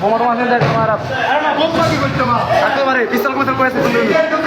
বোমা টোমা দেন তোমার আর। না বোমা কি করতে মা? Dale, pisa alguma coisa.